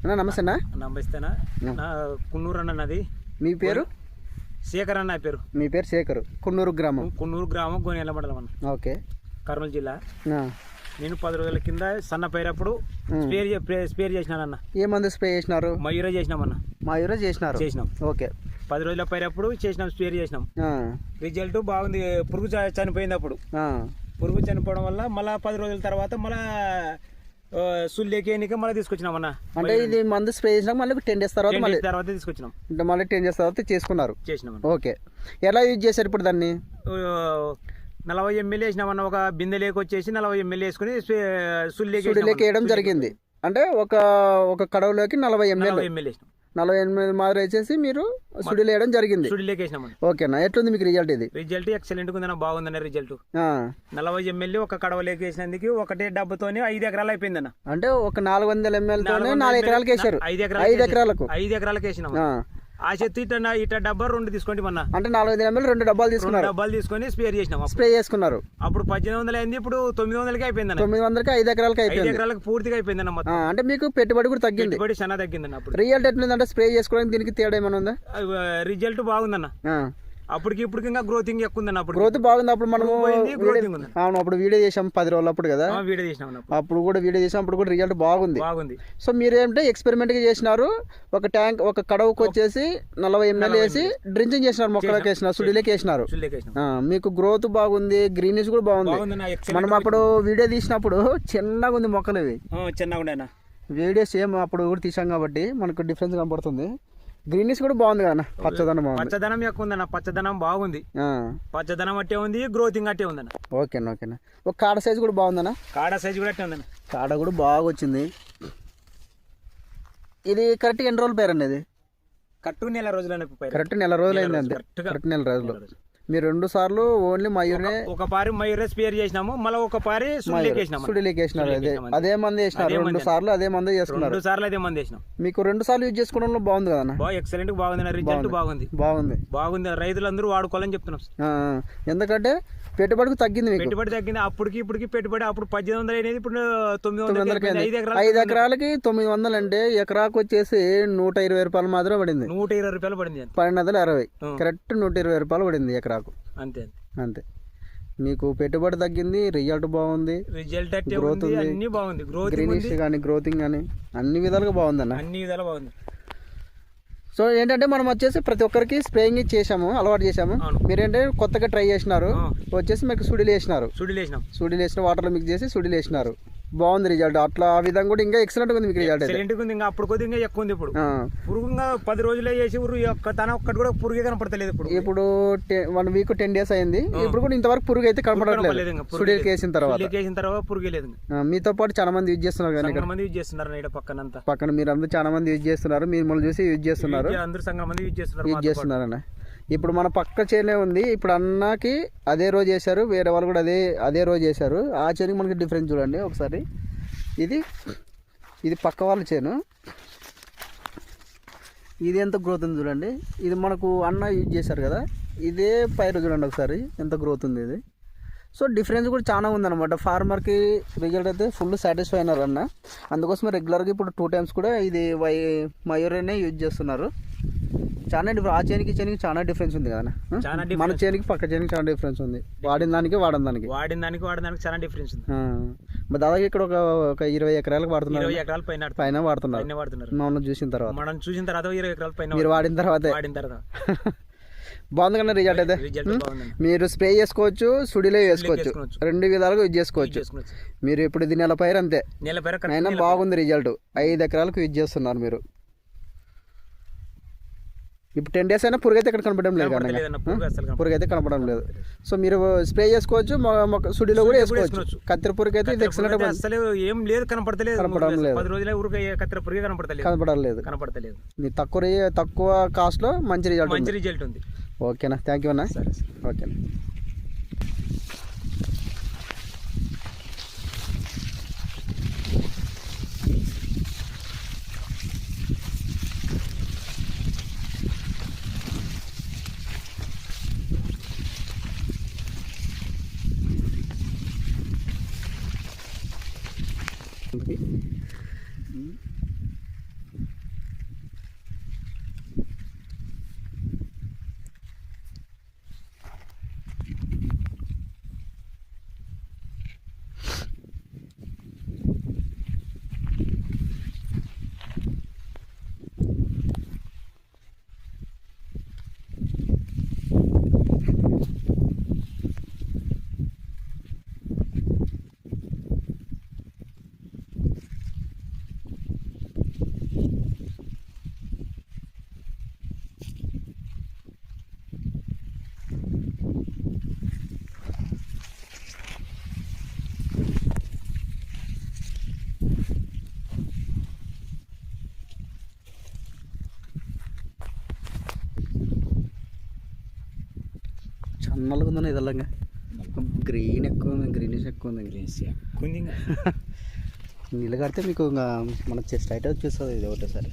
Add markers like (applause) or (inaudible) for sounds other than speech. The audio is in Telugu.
అన్న నమస్తే అన్న. నమస్తేనా నా కున్నూరు అన్న నాది. మీ పేరు? శేఖర్ అన్న నా పేరు. మీ పేరు శేఖర్. కున్నూరు గ్రామం. కున్నూరు గ్రామం గోనెల మండలం అన్న. ఓకే. కర్నూలు జిల్లా. నేను పది రోజుల కింద సన్న పైరప్పుడు స్పేర్ చే- ప్రే- స్పేర్ చేసినానన్న ఏ మందు స్ప్రే చేసినారు? మయూరే చేసినామన్న మా ఊరే చేసినారు? చేసినాం. ఓకే. పది రోజుల పైరప్పుడు చేసినాం స్పేర్ చేసినాం. రిజల్ట్ బాగుంది. పురుగు చనిపోయింది అప్పుడు. పురుగు చనిపోవడం వల్ల మళ్ళా పది రోజుల తర్వాత మళ్ళా సుల్లేకేనిక మళ్ళీ తీసుకొచ్చినామన్న అంటే ఇది మందు స్ప్రే చేసినాక మళ్ళీ టెన్ డేస్ తర్వాత మళ్ళీ తర్వాత తీసుకొచ్చినాం. అంటే మళ్ళీ టెన్ డేస్ తర్వాత చేసుకున్నారు. చేసినాం ఓకే. ఎలా యూజ్ చేశారు ఇప్పుడు దాన్ని? నలభై ఎంఎల్ వేసినామన్న ఒక బిందె లేకొచ్చేసి నలభై ఎంఎల్ వేసుకుని సుల్లేకి వేయడం జరిగింది. అంటే ఒక ఒక కడవలోకి నలభై ఎంఎల్. ఎంఎల్ వేసినాం. నలభై ఎనిమిది మాదిరి వేసేసి మీరు సుడిలో వేయడం జరిగింది. సుడిలేకి వేసినామన్న ఓకేనా ఎట్లుంది మీకు రిజల్ట్ ఇది? రిజల్ట్ ఎక్సలెంట్ ఉందన్న బాగుందన్న రిజల్ట్. నలభై ఎంఎల్ ఒక కడవలేకి వేసినందుకు ఒకటే డబ్బుతోనే ఐదు ఎకరాలు అయిపోయిందన్న. అంటే ఒక నాలుగు వందల ఎంఎల్ నాలుగు ఎకరాలకు వేసారు ఐదు ఐదు ఎకరాలకు. ఐదు ఎకరాలకు వేసినాం ఆ. చెత్త ఇట ఇట డబ్బా రెండు తీసుకోండి మొన్న. అంటే నాలుగు వందల ఎంఎల్ రెండు డబ్బాలు తీసుకున్నారు. డబ్బాలు తీసుకొని స్పేర్ చేసినాం. స్ప్రే చేసుకున్నారు. అప్పుడు పద్దెనిమిది వందలు అయింది ఇప్పుడు తొమ్మిది వందలకి అయిపోయిందన్న తొమ్మిది వందలకి ఐదు ఎకరాలకి ఐదు అయిపోయింది. ఎకరాలకు పూర్తిగా అయిపోయిందన్న ఆ, మొత్తం. అంటే మీకు పెట్టుబడి కూడా తగ్గింది. పెట్టుబడి చాలా తగ్గిందన్న అప్పుడు. రిజల్ట్ ఎట్లుంది అంటే స్ప్రే చేసుకోవడానికి దీనికి తేడా ఏమైనా ఉందా? రిజల్ట్ బాగుందన్న. అప్పటికి ఇప్పటికి ఇంకా గ్రోతింగ్ ఎక్కువ ఉందన్న అప్పుడు గ్రోత్ బాగుంది. అప్పుడు వీడియో- గ్రోతింగ్ ఉంది. అవును అప్పుడు వీడియో చేసాం పది రోజులు అప్పుడు కదా. వీడియో చేసినాం. అప్పుడు. కూడా వీడియో చేసాం అప్పుడు కూడా రిజల్ట్ బాగుంది. బాగుంది. సో మీరేంటే ఎక్స్పెరిమెంట్గా చేసినారు ఒక ట్యాంక్ ఒక కడవకు వచ్చేసి నలభై ఎంఎల్ వేసి డ్రించింగ్ చేసినారు మొక్కలకు వేసినారు సుడిలోకి వేసినారు. మీకు గ్రోత్ బాగుంది గ్రీనిష్ కూడా బాగుంది. మనం అప్పుడు వీడియో తీసినప్పుడు చిన్నగా ఉంది మొక్కలు ఇవి. చిన్నగా వీడియో సేమ్ అప్పుడు కూడా తీసాం కాబట్టి మనకు డిఫరెన్స్ కనపడుతుంది. గ్రీనిష్ కూడా బాగుంది కదా పచ్చదనం పచ్చదనం ఎక్కువ ఉందన్న. పచ్చదనం బాగుంది. పచ్చదనం అట్టే ఉంది గ్రోతింగ్ అట్టే ఉందన్న. ఓకేనా ఓకేనా. ఒక కాడ సైజ్ కూడా బాగుందనా కాడ సైజ్ కూడా అట్టే ఉందన్న. కాడ కూడా బాగా వచ్చింది. ఇది కరెక్ట్గా ఎన్ని రోజులు పేరండి ఇది? కట్టు నెల పైరు. కరెక్ట్ నెల రోజులు అయింది అంతే కరెక్ట్గా. కరెక్ట్ నెల రోజులు. మీరు రెండు సార్లు ఓన్లీ మయూర్నే ఒక పారి మయూరే స్పేర్ చేసినాము మళ్ళీ ఒక పారి సుడిలోకి వేసినారు అదే. అదే మంది వేసినారు రెండు సార్లు అదే మంది చేసుకున్నారు. రెండు సార్లు అదే మంది వేసినాం మీకు రెండు సార్లు యూజ్ చేసుకోవడంలో బాగుంది బాగా ఎక్సలెంట్ బాగుంది రిజల్ట్ బాగుంది. బాగుంది. బాగుంది. రైతులందరూ వాడుకోవాలని చెప్తున్నాం. ఎందుకంటే పెట్టుబడికి తగ్గింది పెట్టుబడి తగ్గింది. అప్పటికి ఇప్పటికి పెట్టుబడి అప్పుడు పద్దెనిమిది వందలు అనేది ఇప్పుడు తొమ్మిది అయిపోయింది. ఐదు ఎకరాలు ఐదు ఎకరాలకి తొమ్మిది వందలు అంటే ఎకరాకు వచ్చేసి నూట ఇరవై రూపాయలు మాత్రమే పడింది. నూట ఇరవై రూపాయలు పడింది. పన్నెండు వందల అరవై. కరెక్ట్ నూట ఇరవై రూపాయలు పడింది ఎకరాకు. అంతే. అంతే. మీకు పెట్టుబడి తగ్గింది రిజల్ట్ బాగుంది రిజల్ట్ ఉంది అన్ని బాగుంది. గ్రోత్ గ్రీనిష్ కానీ గ్రోతింగ్ కానీ అన్ని విధాలుగా బాగుందన్న. అన్ని విధాలు బాగుంది. సో ఏంటంటే మనం వచ్చేసి ప్రతి ఒక్కరికి స్ప్రేయింగ్ చేసాము అలవాటు చేసాము. మీరేంటే కొత్తగా ట్రై చేసినారు. వచ్చేసి మీకు సుడిలు వేసినారు సుడి లేసినాం సుడిలు వేసిన వాటర్లో మిక్స్ చేసి సుడిలు వేసినారు బాగుంది రిజల్ట్ అట్లా ఆ విధంగా కూడా ఇంకా ఎక్సలెంట్ ఉంది మీకు రిజల్ట్ ఎక్సలెంట్ ఉంది. ఇంకా అప్పుడు కొద్దిగా ఇంకా ఎక్కువ ఉంది ఇప్పుడు. ఆ. పురుగు ఇంకా పది రోజులే చేసి ఒక్క తన ఒక్కటి కూడా పురుగే కనపడతలేదు ఇప్పుడు. ఇప్పుడు వన్ వీక్ టెన్ డేస్ అయింది. ఇప్పుడు కూడా ఇంతవరకు పురుగు అయితే కనపడట్లేదు. కనపడలేదు ఇంకా, పురుగు సుడిలకి వేసిన తర్వాత. వేసిన తర్వాత పురుగే లేదు మీతో పాటు చాలా మంది యూజ్ చేస్తున్నారు కానీ ఇక్కడ. మంది యూజ్ చేస్తున్నారు ఇక్కడ పక్కనంతా. పక్కన మీరు అందరూ చాలా మంది యూజ్ చేస్తున్నారు. మిమ్మల్ని చూసి యూజ్ చేస్తున్నారు. అందరూ సంగం మంది యూజ్ చేస్తున్నారు యూజ్. చేస్తున్నారన్న ఇప్పుడు మన పక్క చేనే ఉంది. ఇప్పుడు అన్నకి అదే రోజు చేశారు. వేరే వాళ్ళు కూడా అదే అదే రోజు చేశారు. ఆ చేనుకి మనకి డిఫరెన్స్ చూడండి ఒకసారి. ఇది ఇది పక్క వాళ్ళ చేను. ఇది ఎంత గ్రోత్ ఉంది చూడండి. ఇది మనకు అన్న యూజ్ చేశారు కదా. ఇదే పైరు చూడండి ఒకసారి. ఎంత గ్రోత్ ఉంది ఇది. సో డిఫరెన్స్ కూడా చాలా ఉందన్నమాట. ఫార్మర్కి రిజల్ట్ అయితే ఫుల్ సాటిస్ఫై అయినారు అన్న. అందుకోసమే రెగ్యులర్గా ఇప్పుడు టూ టైమ్స్ కూడా ఇది వై మయూరేనే యూజ్ చేస్తున్నారు. చాలా డిఫరెన్స్ ఆ చేనికి చేనికి చాలా డిఫరెన్స్ ఉంది కదా చాలా మన చేనికి పక్క చేనికి చాలా డిఫరెన్స్ ఉంది. వాడిన దానికి వాడిన దానికి. వాడిన దానికి వాడిన దానికి చాలా డిఫరెన్స్ ఉంది. మరి దాదాపు ఇక్కడ ఒక ఒక ఇరవై ఎకరాలకు వాడుతున్నారు. ఇరవై ఎకరాల పైన. పైన వాడుతున్నారు. పైన వాడుతున్నారు. మనం చూసిన తర్వాత. మనం చూసిన తర్వాత ఇరవై ఎకరాల పైన మీరు వాడిన తర్వాతే. వాడిన తర్వాత. (laughs) బాగుంది కదా రిజల్ట్ అయితే. మీరు స్ప్రే చేసుకోవచ్చు సుడిలో వేసుకోవచ్చు. రెండు విధాలుగా యూజ్ చేసుకోవచ్చు. మీరు ఇప్పుడు ఇది నెల పైరు అంతే. నెల పేర అయినా బాగుంది రిజల్ట్. ఐదు ఎకరాలకు యూజ్ చేస్తున్నారు మీరు. ఇప్పుడు టెన్ డేస్ అయినా పురుగు అయితే ఇక్కడ కనపడడం లేదు పురుగు అయితే కనపడడం లేదు. సో మీరు స్ప్రే చేసుకోవచ్చు సుడిలో కూడా వేసుకోవచ్చు. కత్తెర పురుగు అయితే ఇది ఎక్సలెంట్ అసలు ఏం లేదు కనపడతలేదు. కనపడడం లేదు. పది రోజులే ఊరికి కత్తెర పురుగే కనపడతలేదు. కనపడడం లేదు కనపడతలేదు. మీ తక్కువ తక్కువ కాస్ట్లో మంచి రిజల్ట్ ఉంది. మంచి రిజల్ట్ ఉంది. ఓకేనా? థ్యాంక్ యూ అన్న. సరే ചന്നലൊന്നും ఇదల్లంగా. గ్రీన్ ఎక్కువ ఉంది గ్రీనిష్ ఎక్కువ ఉంది. గ్రీన్ ఎక్కువ ఉంది నీళ్ళు కడితే మీకు ఇంకా మన చెస్ట్ అయితే వచ్చేస్తుంది ఇది ఒకటేసారి.